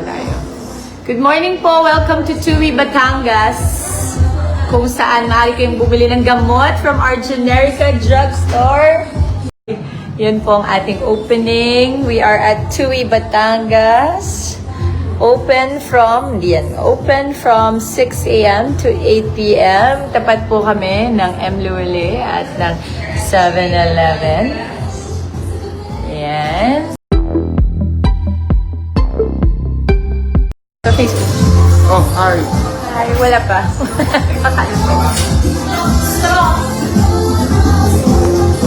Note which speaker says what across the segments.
Speaker 1: tayo. Good morning po! Welcome to Tui Batangas kung saan maaari kayong bumili ng gamot from our Generica Drugstore. Yan po ang ating opening. We are at Tui Batangas. Open from, yan, open from 6 a.m. to 8 p.m. Tapat po kami ng M. Luwele at ng 7-Eleven. Yan. Sa Facebook.
Speaker 2: Oh, hi.
Speaker 1: Ay, wala pa.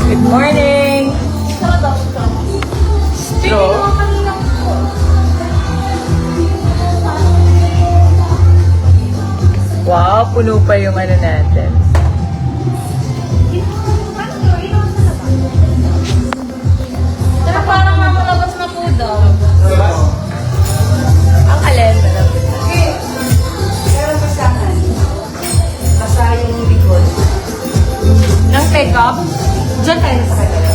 Speaker 1: Good morning! Straw. Wow, puno pa yung ano natin.
Speaker 3: Pero parang mamalabas na po daw.
Speaker 1: Ng take-up? Diyan tayo sa kanila.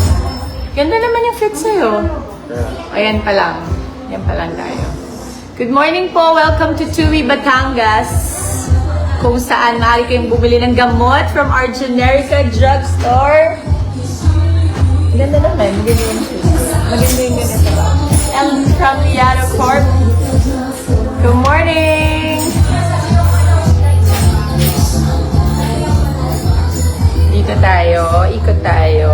Speaker 1: Ganda naman yung fit sa'yo. Ayan pa lang. Yan pa lang tayo. Good morning po. Welcome to Tui Batangas kung saan maaari kayong bumili ng gamot from our Generica Drugstore. Ganda naman. Maganda yung. Maganda yung ganito. And from Liano Corp. Good morning! Dito tayo, ikot tayo.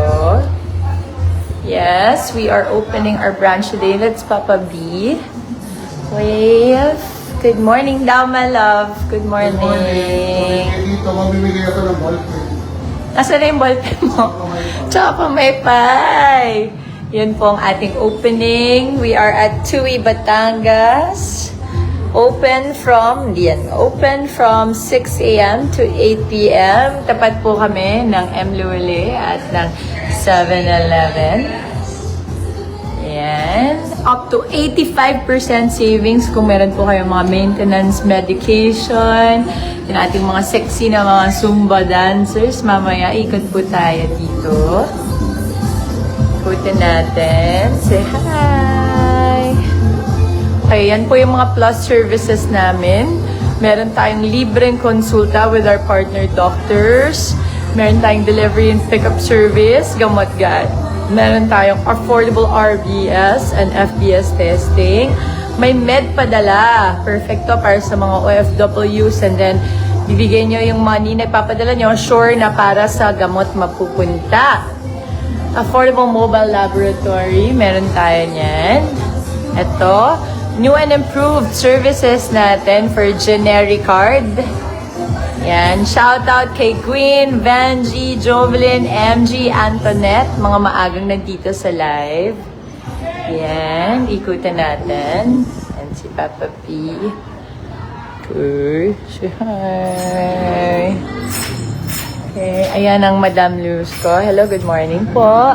Speaker 1: Yes, we are opening our branch today. Let's Papa B. Wave. Good morning daw, my love. Good morning.
Speaker 2: Dito, mamimili ako ng ballpen.
Speaker 1: Nasaan na yung ballpen mo? Tsaka pa may pie. Yan po ang ating opening. We are at Tui, Batangas. Open from, yan, open from 6 a.m. to 8 p.m. Tapat po kami ng M. Luwele at ng 7-Eleven. Yan. Up to 85% savings kung meron po kayong mga maintenance medication. Yung ating mga sexy na mga Zumba dancers. Mamaya, ikot po tayo dito. Ikutin natin. Say hi! Okay, yan po yung mga plus services namin. Meron tayong libreng konsulta with our partner doctors. Meron tayong delivery and pickup service, gamot gad. Meron tayong affordable RBS and FBS testing. May med padala. Perfecto para sa mga OFWs and then bibigyan nyo yung money na ipapadala nyo, sure na para sa gamot mapupunta. Affordable Mobile Laboratory, meron tayo niyan. Ito, new and improved services natin for generic card. Yan, shout out kay Queen, Vanji, Jovelyn, MG, Antoinette, mga maagang nandito sa live. Yan, ikutan natin. And si Papa P. Good. Say hi. Okay, ayan ang Madam Luz ko. Hello, good morning po.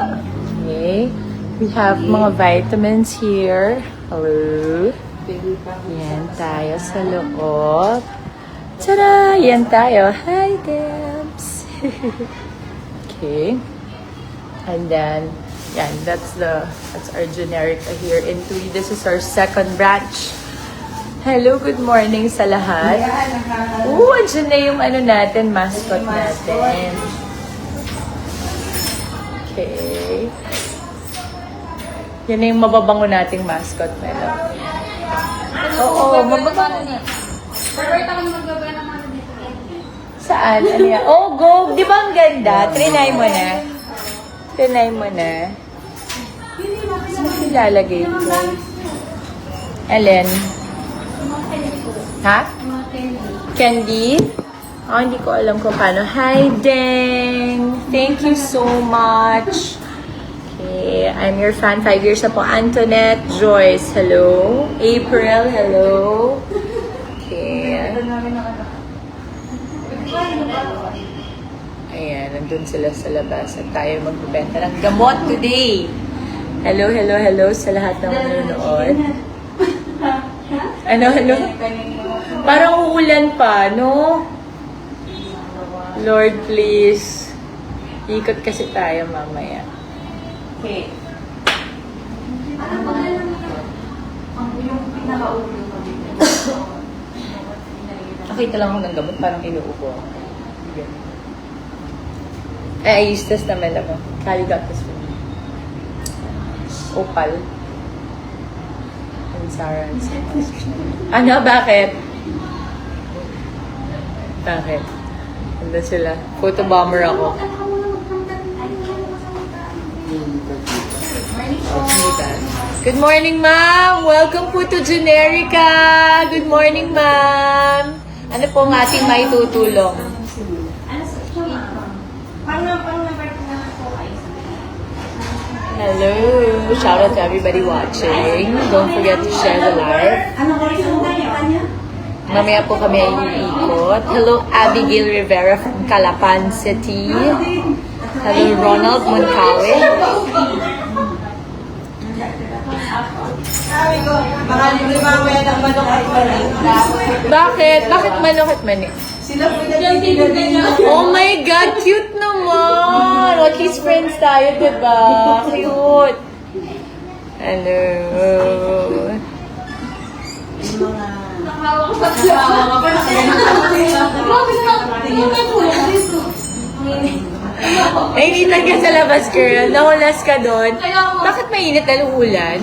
Speaker 1: Okay, we have mga vitamins here. Hello. Yan tayo sa loob. Tara! Yan tayo. Hi, Debs! okay. And then, yan, that's the, that's our generic here in Tui. This is our second branch. Hello, good morning sa lahat. Oo, andyan na yung ano natin, mascot natin. Okay. Yan na yung mababango nating mascot, Melo. Oo, mababango na.
Speaker 3: Pero ito kami magbaba ng ano dito.
Speaker 1: Saan? Ano yan? Oh, go! Di ba ang ganda? Trinay mo na. Trinay mo na. Saan ilalagay ko? Alin? Ha? Candy? Oh, hindi ko alam kung paano. Hi, Deng! Thank you so much. Okay, I'm your fan. Five years na po. Antoinette, Joyce, hello. April, hello. Okay. Ayan, nandun sila sa labas at tayo magbibenta ng gamot today. Hello, hello, hello sa lahat ng nanonood. Ano, ano? Parang uulan pa, no? Lord, please. Ikot kasi tayo mamaya. Okay.
Speaker 3: Ano ba lang Ang yung pinakaulo ko.
Speaker 1: nakakita lang ako ng gamot, parang inuubo ako. Ganun. Eh, I used this naman ako. Kali got this for me. Opal. And Sarah. and Sarah. Ano? Bakit? Bakit? Ano sila? Photo bomber ako. Good morning, ma'am! Welcome po to Generica! Good morning, ma'am! Ano po ang ating may tutulong?
Speaker 3: Pang pang number ko na po ay
Speaker 1: Hello! Shout out to everybody watching. Don't forget to share the live. Mamaya po kami ay iikot. Hello, Abigail Rivera from Calapan City. Hello, Ronald Moncawe. Bakit? Bakit manok at mani?
Speaker 3: Sila po yung
Speaker 1: Oh my God, cute naman! At least friends tayo, diba? Cute! Hello! Nainitan ka sa labas, girl. Nahulas ka doon. Bakit mainit na ulan?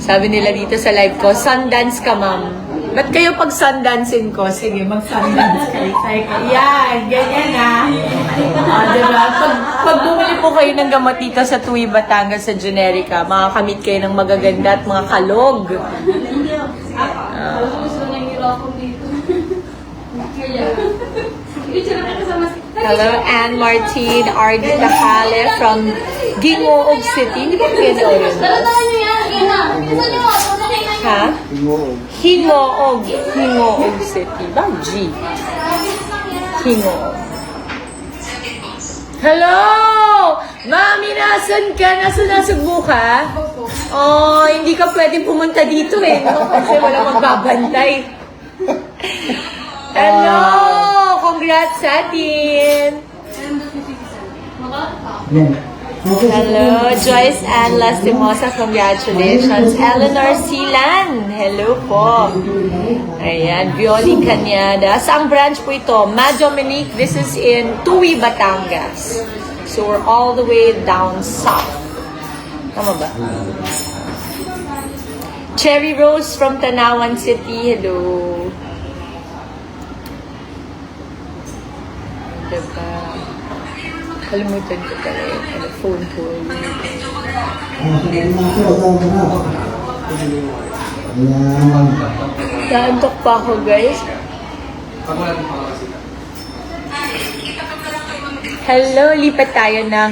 Speaker 1: Sabi nila dito sa live ko, sundance ka, ma'am. Ba't kayo pag sundancein ko? Sige, mag-sundance kayo. Yan, ganyan ah. Ah, diba? Pag, pag bumili po kayo ng gamot dito sa Tui, Batangas sa Generica, makakamit kayo ng magaganda at mga kalog. Hello, Anne Martin, Ardy Takale from Gingoog City. Hindi ko pinanood yun. Ha? Hingoog. Hingoog City. Ba? G. Hingoog. Hello! Mami, nasan ka? Nasa nasugbo ka? Oh, hindi ka pwedeng pumunta dito eh. No? Kasi wala magbabantay. Hello! Congrats sa atin! Hello, Joyce Ann Lastimosa, congratulations. Eleanor Silan, hello po. Ayan, Violi Cañada. Saang branch po ito? Ma Dominique, this is in Tui, Batangas. So we're all the way down south. Tama ba? Cherry Rose from Tanawan City, hello. Diba? Kalimutan ko pala yung ano, phone ko. Naantok pa ako, guys. Hello, lipat tayo ng